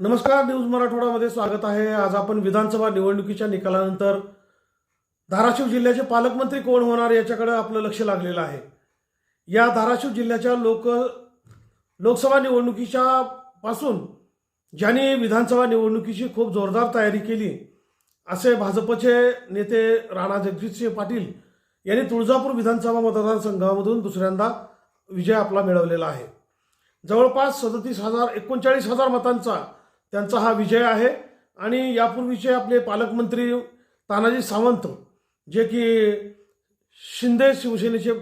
नमस्कार न्यूज मराठवाडामध्ये स्वागत आहे. आज आपण विधानसभा निवडणुकीच्या निकालानंतर धाराशिव जिल्ह्याचे पालकमंत्री कोण होणार याच्याकडे आपलं लक्ष लागलेलं आहे. या धाराशिव जिल्ह्याच्या लोक लोकसभा निवडणुकीच्या पासून ज्यांनी विधानसभा निवडणुकीची खूप जोरदार तयारी केली असे भाजपचे नेते राणा जगजितसिंह पाटील यांनी तुळजापूर विधानसभा मतदारसंघामधून दुसऱ्यांदा विजय आपला मिळवलेला आहे. जवळपास सदतीस हजार एकोणचाळीस हजार मतांचा त्यांचा हा विजय आहे. आणि यापूर्वीचे आपले पालकमंत्री तानाजी सावंत जे की शिंदे शिवसेनेचे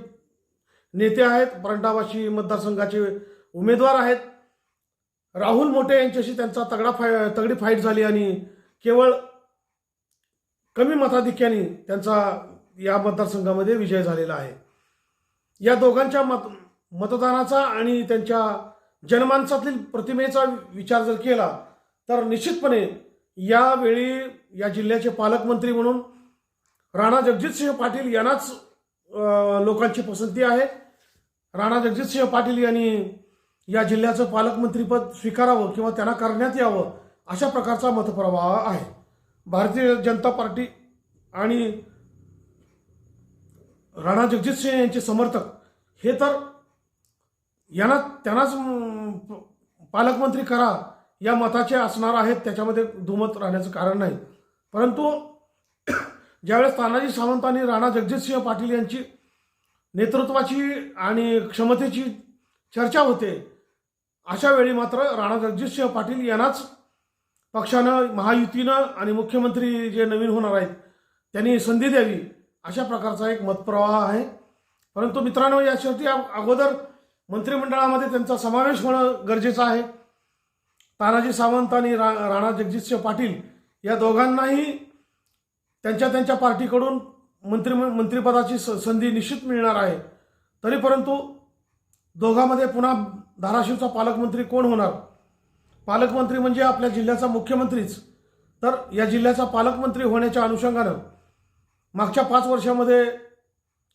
नेते आहेत परंडावाशी मतदारसंघाचे उमेदवार आहेत. राहुल मोठे यांच्याशी त्यांचा तगडा फाय तगडी फाईट झाली आणि केवळ कमी मताधिक्याने त्यांचा या मतदारसंघामध्ये विजय झालेला आहे. या दोघांच्या मत मतदानाचा आणि त्यांच्या जनमानसातील प्रतिमेचा विचार जर केला तर निश्चितपणे यावेळी या जिल्ह्याचे पालकमंत्री म्हणून राणा जगजितसिंह पाटील यांनाच लोकांची पसंती आहे. राणा जगजितसिंह पाटील यांनी या जिल्ह्याचं पालकमंत्रीपद स्वीकारावं किंवा त्यांना करण्यात यावं अशा प्रकारचा मतप्रवाह आहे. भारतीय जनता पार्टी आणि राणा जगजितसिंह यांचे समर्थक हे तर यांना त्यांनाच पालकमंत्री करा या मताचे असणार आहेत त्याच्यामध्ये दुमत राहण्याचं कारण नाही. परंतु ज्यावेळेस तानाजी सावंत आणि राणा जगजितसिंह पाटील यांची नेतृत्वाची आणि क्षमतेची चर्चा होते अशा वेळी मात्र राणा जगजितसिंह पाटील यांनाच पक्षानं महायुतीनं आणि मुख्यमंत्री जे नवीन होणार आहेत त्यांनी संधी द्यावी अशा प्रकारचा एक मतप्रवाह आहे. परंतु मित्रांनो या शेवटी अगोदर मंत्रिमंडळामध्ये त्यांचा समावेश होणं गरजेचं आहे. तानाजी सावंत आणि रा राणा जगजितसिंह पाटील या दोघांनाही त्यांच्या त्यांच्या पार्टीकडून मंत्री मंत्रिपदाची स- संधी निश्चित मिळणार आहे. तरी परंतु दोघांमध्ये पुन्हा धाराशिवचा पालकमंत्री कोण होणार? पालकमंत्री म्हणजे आपल्या जिल्ह्याचा मुख्यमंत्रीच. तर या जिल्ह्याचा पालकमंत्री होण्याच्या अनुषंगानं मागच्या पाच वर्षामध्ये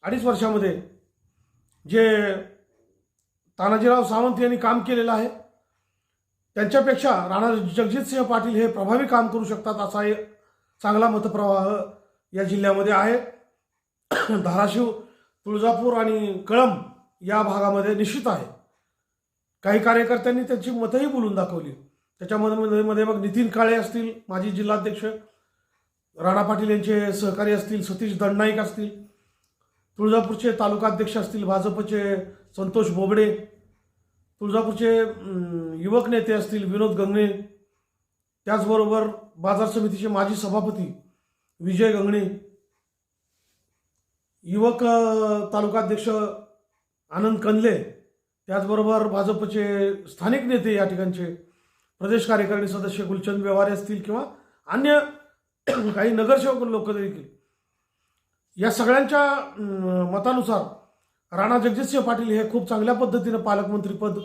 अडीच वर्षामध्ये जे तानाजीराव सावंत यांनी काम केलेलं आहे त्यांच्यापेक्षा राणा जगजितसिंह पाटील हे प्रभावी काम करू शकतात असा एक चांगला मतप्रवाह या जिल्ह्यामध्ये आहे. धाराशिव तुळजापूर आणि कळंब या भागामध्ये निश्चित आहे. काही कार्यकर्त्यांनी त्यांची मतंही बोलून दाखवली. त्याच्यामध्ये मध्ये मग नितीन काळे असतील माजी जिल्हाध्यक्ष राणा पाटील यांचे सहकारी असतील सतीश दंडनाईक असतील तुळजापूरचे तालुकाध्यक्ष असतील भाजपचे संतोष बोबडे तुळजापूरचे युवक नेते असतील विनोद गंगणे त्याचबरोबर बाजार समितीचे माजी सभापती विजय गंगणे युवक तालुकाध्यक्ष आनंद कंदले त्याचबरोबर भाजपचे स्थानिक नेते या ठिकाणचे प्रदेश कार्यकारिणी सदस्य गुलचंद व्यवहारे असतील किंवा अन्य काही नगरसेवक लोक देखील. या सगळ्यांच्या मतानुसार राणा जगजितसिंह पाटील हे खूप चांगल्या पद्धतीनं पालकमंत्रीपद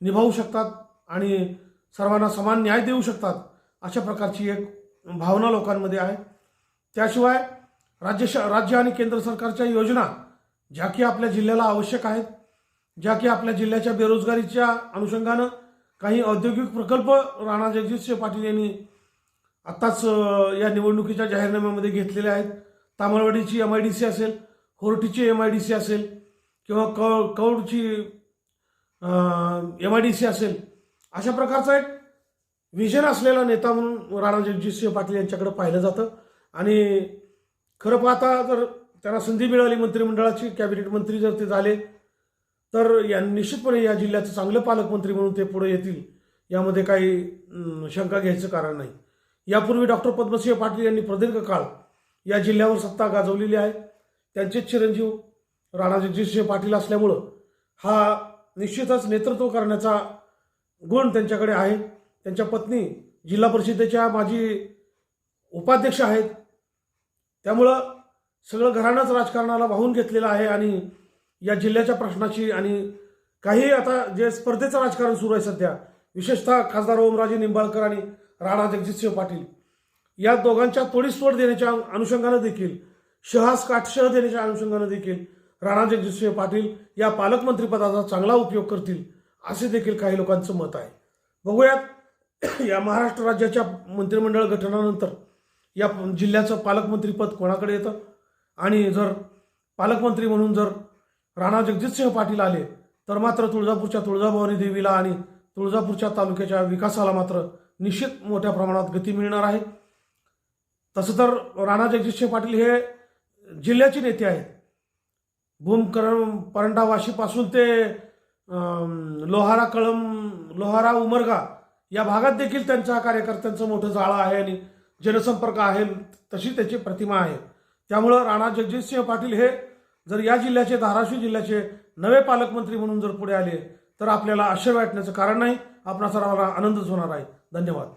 निभावू शकतात आणि सर्वांना समान न्याय देऊ शकतात अशा प्रकारची एक भावना लोकांमध्ये आहे. त्याशिवाय राज्य श राज्य आणि केंद्र सरकारच्या योजना ज्या की आपल्या जिल्ह्याला आवश्यक आहेत ज्या की आपल्या जिल्ह्याच्या बेरोजगारीच्या अनुषंगानं काही औद्योगिक प्रकल्प राणा जगजितसिंह पाटील यांनी आत्ताच या निवडणुकीच्या जाहीरनाम्यामध्ये घेतलेले आहेत. तामळवाडीची एम आय डी सी असेल होर्टीची एम आय डी सी असेल किंवा कौ कौडची एम आय डी सी असेल अशा प्रकारचा एक विजन असलेला नेता म्हणून राणा जगजितसिंह पाटील यांच्याकडे पाहिलं जातं. आणि खरं पाहता जर त्यांना संधी मिळाली मंत्रिमंडळाची कॅबिनेट मंत्री जर ते झाले तर या निश्चितपणे या जिल्ह्याचं चांगलं पालकमंत्री म्हणून ते पुढे येतील यामध्ये काही शंका घ्यायचं कारण नाही. यापूर्वी डॉक्टर पद्मसिंह पाटील यांनी प्रदीर्घ काळ या जिल्ह्यावर सत्ता गाजवलेली आहे. त्यांचेच चिरंजीव राणा जगजितसिंह पाटील असल्यामुळं हा निश्चितच नेतृत्व करण्याचा गुण त्यांच्याकडे आहे. त्यांच्या पत्नी जिल्हा परिषदेच्या माजी उपाध्यक्ष आहेत. त्यामुळं सगळं घराणंच राजकारणाला वाहून घेतलेलं आहे आणि या जिल्ह्याच्या प्रश्नाची आणि काही आता जे स्पर्धेचं राजकारण सुरू आहे सध्या विशेषतः खासदार ओमराजे निंबाळकर आणि राणा जगजितसिंह पाटील या दोघांच्या तोडीसतोड देण्याच्या अनुषंगानं देखील शहास काटशह देण्याच्या अनुषंगानं देखील राणा जगजितसिंह पाटील या पालकमंत्रीपदाचा चांगला उपयोग करतील असे देखील काही लोकांचं मत आहे. बघूयात या महाराष्ट्र राज्याच्या मंत्रिमंडळ गठनानंतर या जिल्ह्याचं पालकमंत्रीपद कोणाकडे येतं? आणि जर पालकमंत्री म्हणून जर राणा जगजितसिंह पाटील आले तर मात्र तुळजापूरच्या तुळजाभवानी देवीला आणि तुळजापूरच्या तालुक्याच्या विकासाला मात्र निश्चित मोठ्या प्रमाणात गती मिळणार आहे. तसं तर राणा जगजितसिंह पाटील हे जिल्ह्याचे नेते आहेत. भूमकरण परंडावाशीपासून ते लोहारा कळम लोहारा उमरगा या भागात देखील त्यांच्या कार्यकर्त्यांचं मोठं जाळं आहे आणि जनसंपर्क आहे. तशी त्याची प्रतिमा आहे. त्यामुळं राणा जगजितसिंह पाटील हे जर या जिल्ह्याचे धाराशिव जिल्ह्याचे नवे पालकमंत्री म्हणून जर पुढे आले तर आपल्याला आश्चर्य वाटण्याचं कारण नाही. आपणास सर्वांना आनंदच होणार आहे. धन्यवाद.